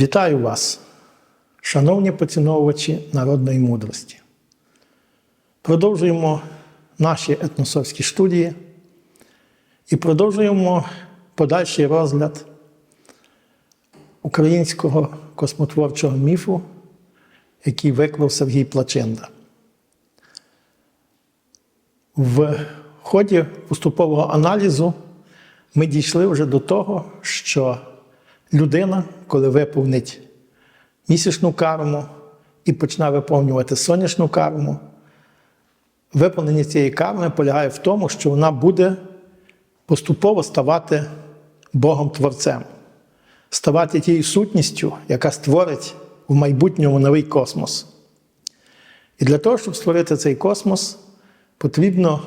Вітаю вас, шановні поціновувачі народної мудрості. Продовжуємо наші етносовські студії і продовжуємо подальший розгляд українського космотворчого міфу, який виклав Сергій Плачинда. В ході поступового аналізу ми дійшли вже до того, що людина, коли виповнить місячну карму і почне виповнювати сонячну карму, виповнення цієї карми полягає в тому, що вона буде поступово ставати Богом-творцем, ставати тією сутністю, яка створить в майбутньому новий космос. І для того, щоб створити цей космос, потрібно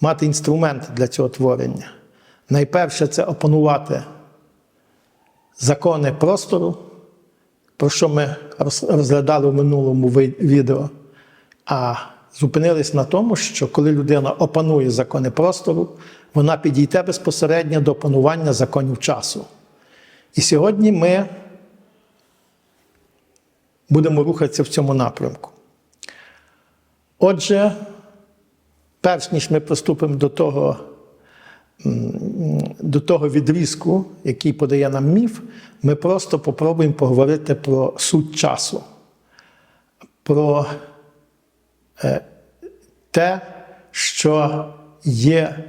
мати інструмент для цього творення. Найперше це опанувати закони простору, про що ми розглядали в минулому відео, а зупинились на тому, що коли людина опанує закони простору, вона підійде безпосередньо до опанування законів часу. І сьогодні ми будемо рухатися в цьому напрямку. Отже, перш ніж ми приступимо до того, до того відрізку, який подає нам міф, ми просто попробуємо поговорити про суть часу, про е, те, що є,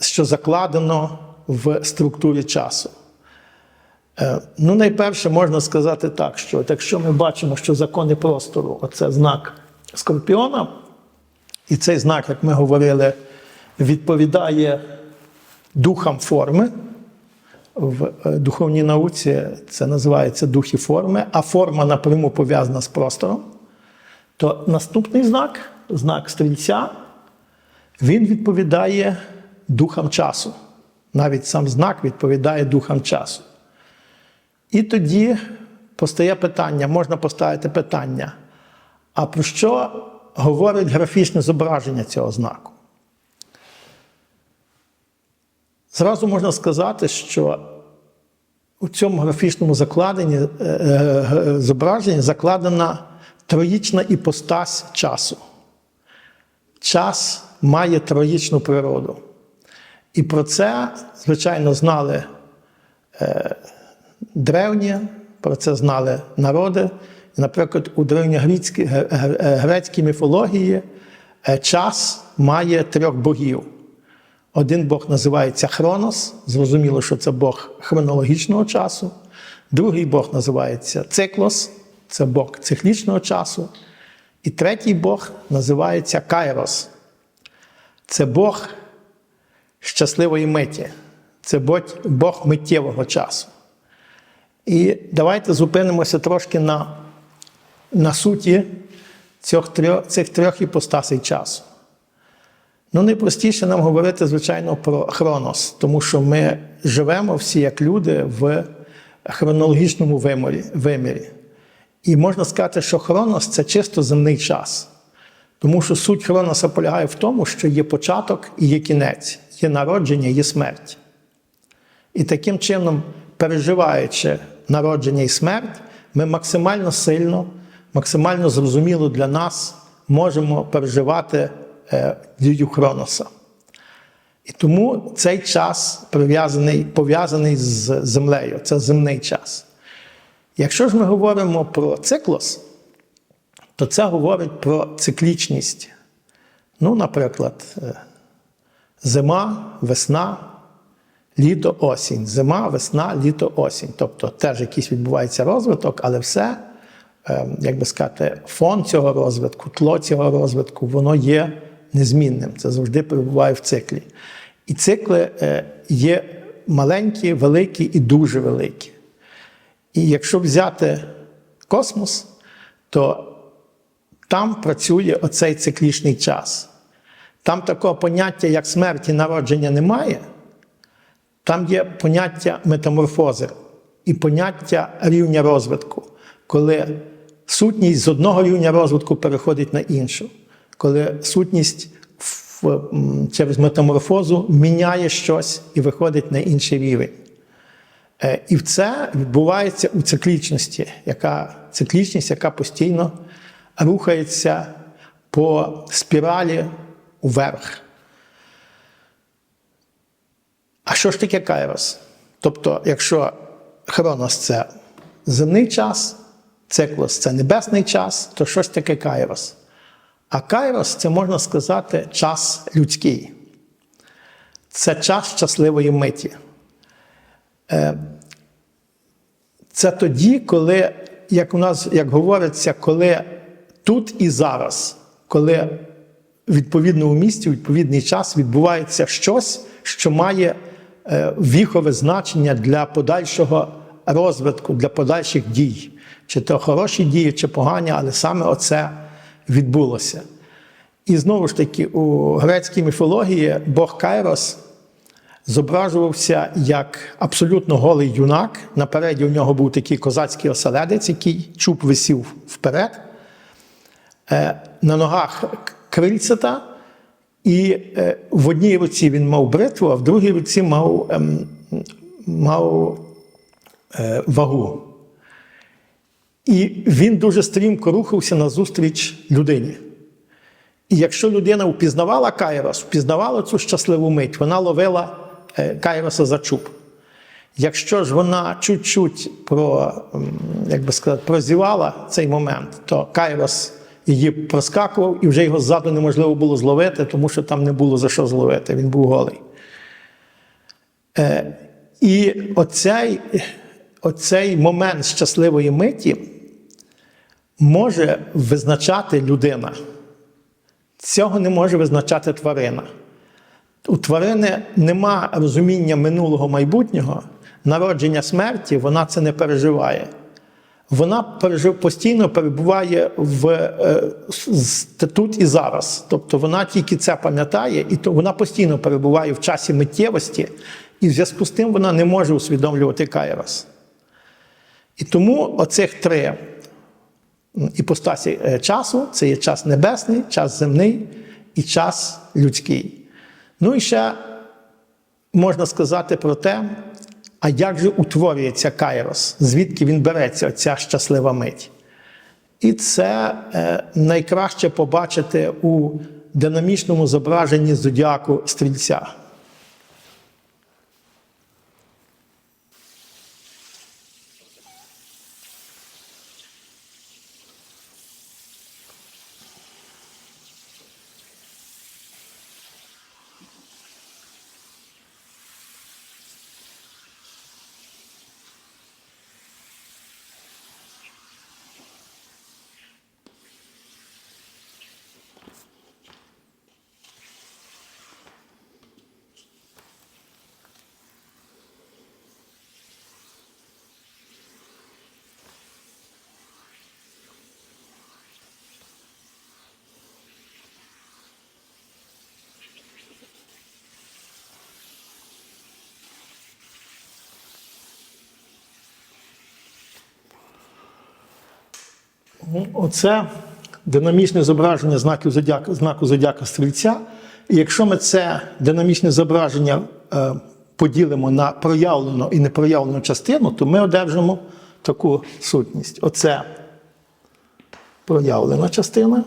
що закладено в структурі часу. Е, Ну, найперше можна сказати так, що якщо ми бачимо, що закони простору оце знак скорпіона, і цей знак, як ми говорили, відповідає духам форми. В е, духовній науці це називається духи форми, а форма напряму пов'язана з простором, то наступний знак, знак стрільця, він відповідає духам часу. Навіть сам знак відповідає духам часу. І тоді постає питання, можна поставити питання, а про що говорить графічне зображення цього знаку? Зразу можна сказати, що у цьому графічному закладенні е, е, зображенні закладена троїчна іпостась часу. Час має троїчну природу. І про це, звичайно, знали е, древні, про це знали народи. Наприклад, у древньогрецькій е, грецькій міфології е, час має трьох богів. Один Бог називається Хронос, зрозуміло, що це Бог хронологічного часу. Другий Бог називається Циклос, це Бог циклічного часу. І третій Бог називається Кайрос. Це Бог щасливої миті, це Бог, миттєвого часу. І давайте зупинимося трошки на, на суті цих трьох, цих трьох іпостасей часу. Ну, найпростіше нам говорити, звичайно, про хронос, тому що ми живемо всі як люди в хронологічному вимірі. вимірі. І можна сказати, що хронос це чисто земний час. Тому що суть хроноса полягає в тому, що є початок і є кінець, є народження, є смерть. І таким чином, переживаючи народження і смерть, ми максимально сильно, максимально зрозуміло для нас можемо переживати дію Хроноса. І тому цей час пов'язаний з землею, це земний час. Якщо ж ми говоримо про циклос, то це говорить про циклічність. Ну, наприклад, е, зима, весна, літо, осінь. Зима, весна, літо, осінь. Тобто теж якийсь відбувається розвиток, але все, е, як би сказати, фон цього розвитку, тло цього розвитку, воно є незмінним. Це завжди перебуває в циклі. І цикли е, є маленькі, великі і дуже великі. І якщо взяти космос, то там працює оцей циклічний час. Там такого поняття, як смерть і народження, немає. Там є поняття метаморфози і поняття рівня розвитку, коли сутність з одного рівня розвитку переходить на іншу, коли сутність через метаморфозу міняє щось і виходить на інший рівень. Е, І це відбувається у циклічності, яка циклічність, яка постійно рухається по спіралі уверх. А що ж таке кайрос? Тобто, якщо хронос це земний час, циклос це небесний час, то що ж таке кайрос? А кайрос це можна сказати час людський. Це час щасливої миті. Е, Це тоді, коли, як у нас як говориться, коли тут і зараз, коли в відповідному місці, у відповідний час відбувається щось, що має е, віхове значення для подальшого розвитку, для подальших дій. Чи то хороші дії, чи погані, але саме оце відбулося. І знову ж таки, у грецькій міфології Бог Кайрос зображувався як абсолютно голий юнак. Напереді у нього був такий козацький оселедець, який чуб висів вперед. Е, На ногах крильцята, і е, в одній руці він мав бритву, а в другій руці мав, ем, мав е, вагу. І він дуже стрімко рухався назустріч людині. І якщо людина впізнавала Кайрос, впізнавала цю щасливу мить, вона ловила е, Кайроса за чуб. Якщо ж вона чуть-чуть про, як би сказати, прозівала цей момент, то Кайрос її проскакував, і вже його ззаду неможливо було зловити, тому що там не було за що зловити, він був голий. Е, і оцей, оцей момент щасливої миті може визначати людина. Цього не може визначати тварина. У тварини нема розуміння минулого майбутнього, народження смерті, вона це не переживає. Вона постійно перебуває в, е, тут і зараз. Тобто вона тільки це пам'ятає, і то вона постійно перебуває в часі миттєвості, і в зв'язку з тим вона не може усвідомлювати кайрос. І тому оцих три іпостасі е, часу це є час небесний, час земний і час людський. Ну і ще можна сказати про те, а як же утворюється Кайрос, звідки він береться, ця щаслива мить. І це е, найкраще побачити у динамічному зображенні зодіаку стрільця. Ну, Оце динамічне зображення знаків зодіака, знаку зодіака стрільця. І якщо ми це динамічне зображення е, поділимо на проявлену і непроявлену частину, то ми одержимо таку сутність. Оце проявлена частина.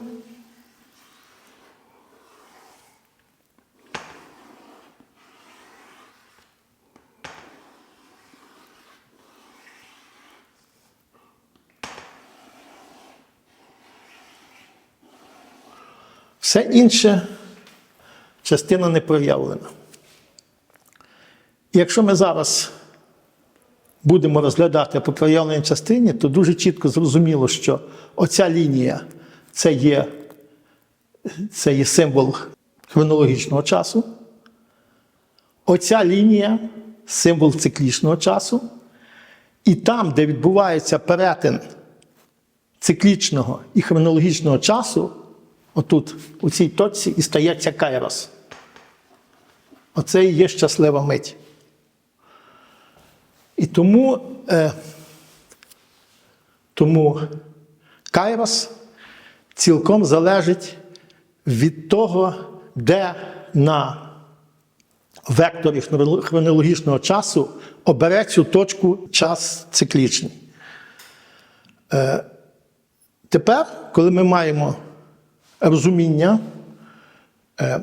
Все інше частина не проявлена. І якщо ми зараз будемо розглядати по проявленій частині, то дуже чітко зрозуміло, що оця лінія це є, це є символ хронологічного часу. Оця лінія символ циклічного часу. І там, де відбувається перетин циклічного і хронологічного часу, отут, у цій точці, і стається кайрос. Оце і є щаслива мить. І тому, е, тому кайрос цілком залежить від того, де на векторі хронологічного часу обере цю точку час циклічний. Е, Тепер, коли ми маємо розуміння е,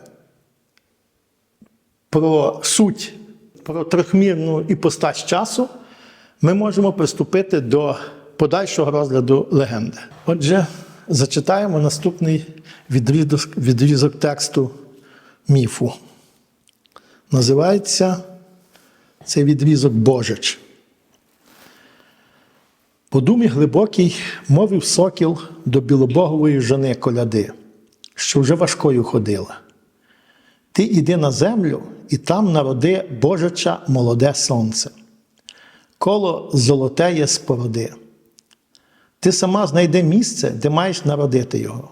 про суть, про трьохмірну іпостась часу, ми можемо приступити до подальшого розгляду легенди. Отже, зачитаємо наступний відрізок, відрізок тексту міфу. Називається цей відрізок Божич. По думі глибокій мовив сокіл до білобогової жони коляди, що вже важкою ходила. Ти іди на землю, і там народи Божича молоде сонце. Коло золотеє спороди. Ти сама знайди місце, де маєш народити його.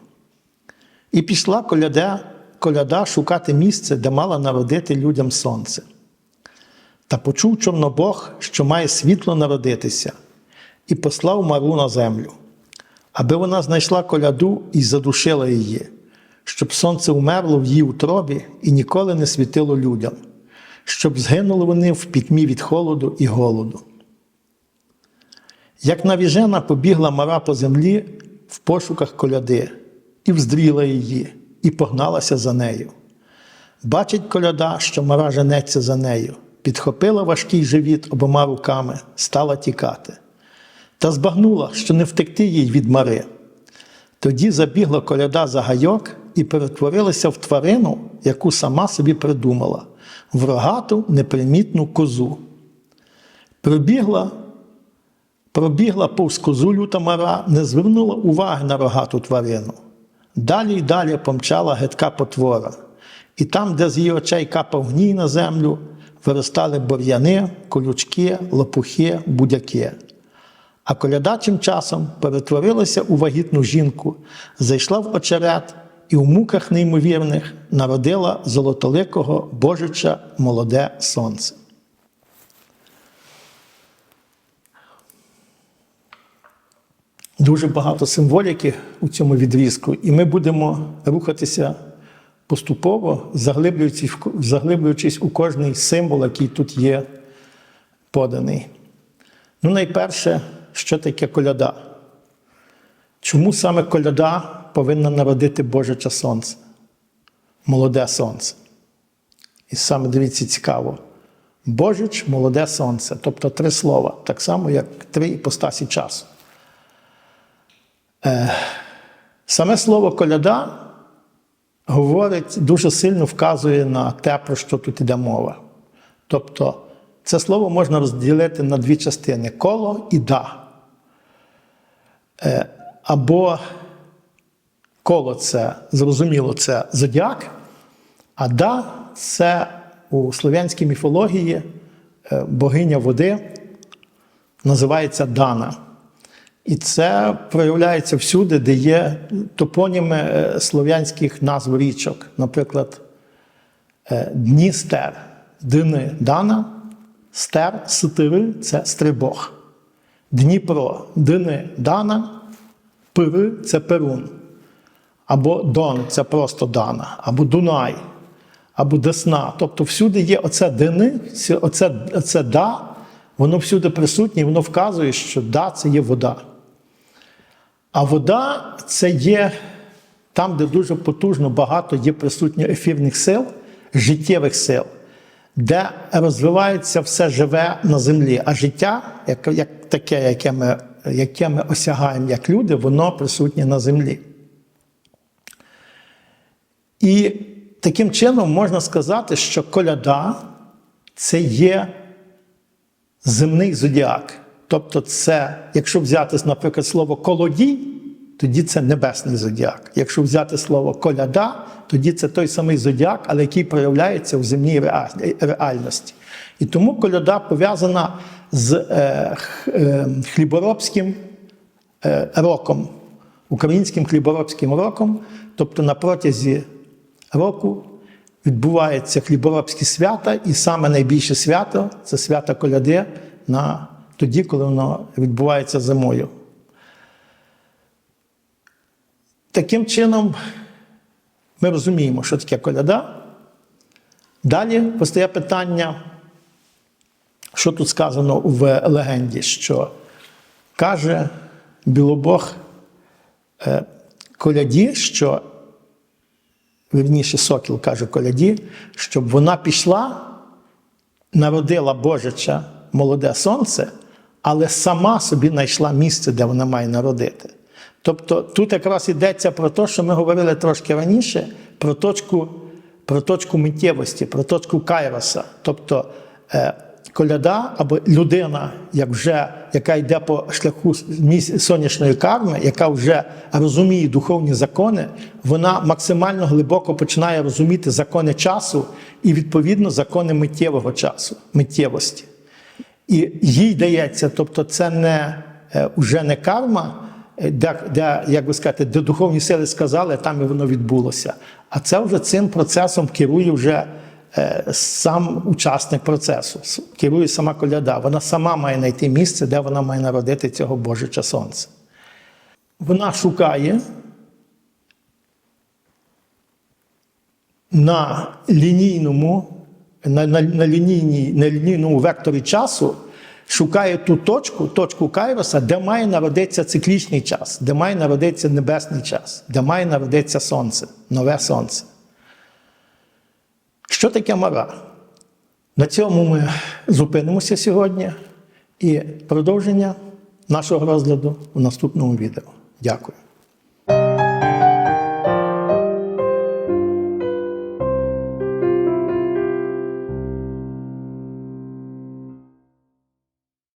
І пішла коляда, коляда шукати місце, де мала народити людям сонце. Та почув Чорнобог, що має світло народитися, і послав Мару на землю, аби вона знайшла коляду і задушила її, щоб сонце умерло в її утробі і ніколи не світило людям, щоб згинули вони в пітьмі від холоду і голоду. Як навіжена побігла мара по землі в пошуках коляди, і вздріла її, і погналася за нею. Бачить коляда, що мара женеться за нею, підхопила важкий живіт обома руками, стала тікати. Та збагнула, що не втекти їй від мари. Тоді забігла коляда за гайок і перетворилася в тварину, яку сама собі придумала, в рогату непримітну козу. Пробігла Пробігла повз козу люта мара, не звернула уваги на рогату тварину. Далі й далі помчала гидка потвора, і там, де з її очей капав гній на землю, виростали бур'яни, колючки, лопухи, будяки. А коляда тим часом перетворилася у вагітну жінку, зайшла в очерет і в муках неймовірних народила золотоликого Божича молоде сонце. Дуже багато символіки у цьому відрізку, і ми будемо рухатися поступово, заглиблюючись, заглиблюючись у кожний символ, який тут є поданий. Ну, найперше, що таке коляда? Чому саме коляда повинна народити Божиче сонце? Молоде сонце. І саме дивіться цікаво. Божич, молоде сонце, тобто три слова, так само, як три іпостасі часу. Саме слово коляда говорить, дуже сильно вказує на те, про що тут іде мова. Тобто, це слово можна розділити на дві частини: коло і да. Е, Або коло це, зрозуміло, це зодіак, а да це у слов'янській міфології е, богиня води називається Дана. І це проявляється всюди, де є топоніми е, слов'янських назв річок. Наприклад, е, Дністер, Дини Дана, Стер, Ситири це Стрибог. Дніпро, Дини Дана, Пири це Перун. Або Дон це просто Дана, або Дунай, або Десна. Тобто всюди є оце дини, ці- оце, оце да, воно всюди присутнє, і воно вказує, що да це є вода. А вода це є там, де дуже потужно багато є присутньо ефірних сил, життєвих сил, де розвивається все живе на землі. А життя, як, як таке, яке ми, яке ми осягаємо як люди, воно присутнє на землі. І таким чином можна сказати, що коляда це є земний зодіак. Тобто, це, якщо взяти, наприклад, слово колодій, тоді це небесний зодіак. Якщо взяти слово коляда, тоді це той самий зодіак, але який проявляється в земній реальності. І тому коляда пов'язана з е, е, хліборобським е, роком, українським хліборобським роком, тобто на протязі року відбуваються хліборобські свята, і саме найбільше свято це свято коляди на тоді, коли воно відбувається зимою. Таким чином, ми розуміємо, що таке коляда, Далі постає питання, що тут сказано в легенді, що каже Білобог е, коляді, що вірніше сокіл каже коляді, щоб вона пішла, народила Божича молоде сонце, але сама собі знайшла місце, де вона має народити. Тобто тут якраз йдеться про те, що ми говорили трошки раніше, про точку, про точку миттєвості, про точку кайроса. Тобто е, коляда або людина, як вже, яка йде по шляху сонячної карми, яка вже розуміє духовні закони, вона максимально глибоко починає розуміти закони часу і, відповідно, закони миттєвого часу, миттєвості. І їй дається, тобто це не е, уже не карма, е, де, де, як би сказати, де духовні сили сказали, там і воно відбулося. А це вже цим процесом керує вже е, сам учасник процесу, керує сама коляда. Вона сама має знайти місце, де вона має народити цього Божича сонця. Вона шукає на лінійному, на, на, на, лінійній, на лінійному векторі часу шукає ту точку, точку Кайроса, де має народитися циклічний час, де має народитися небесний час, де має народитися сонце, нове сонце. Що таке мара? На цьому ми зупинимося сьогодні і продовження нашого розгляду в наступному відео. Дякую.